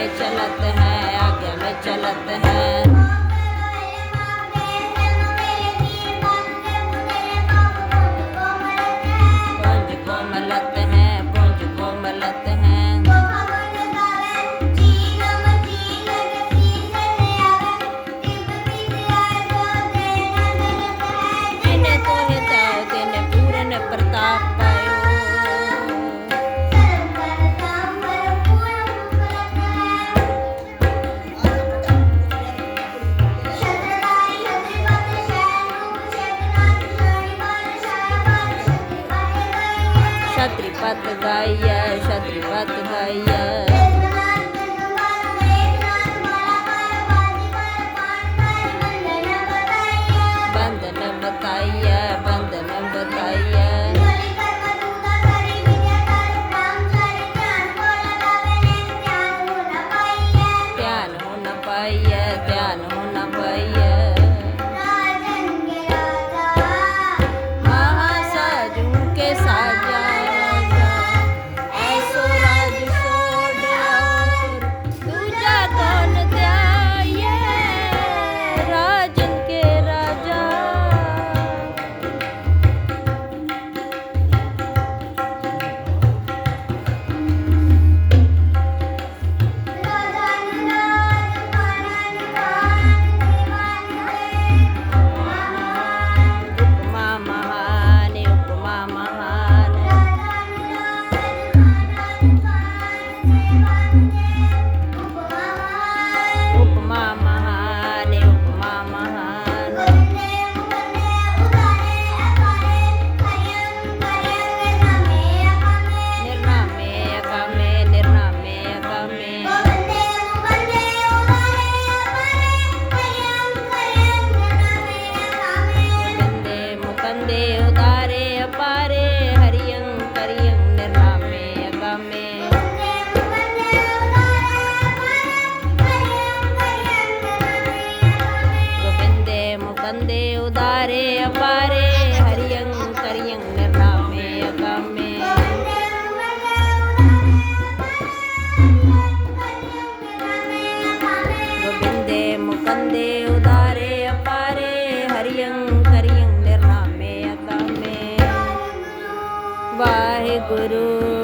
में चलत है आगे में चलत है। ਸਤ ਗਾਈਐ ਸ਼ਤਰੀ ਪਤ ਗਾਈਐ Música ਅਪਾਰੇ ਹਰਿਯੰ ਕਰਿਯੰ ਨਿਰਾਮੇ ਅਗਾਮੇ ਗੋਬਿੰਦੇ ਮੁਕੰਦੇ ਉਦਾਰੇ ਅਪਾਰੇ ਹਰਿਯੰ ਕਰਿਯੰ ਨਿਰਾਮੇ ਅਗਾਮੇ ਵਾਹਿਗੁਰੂ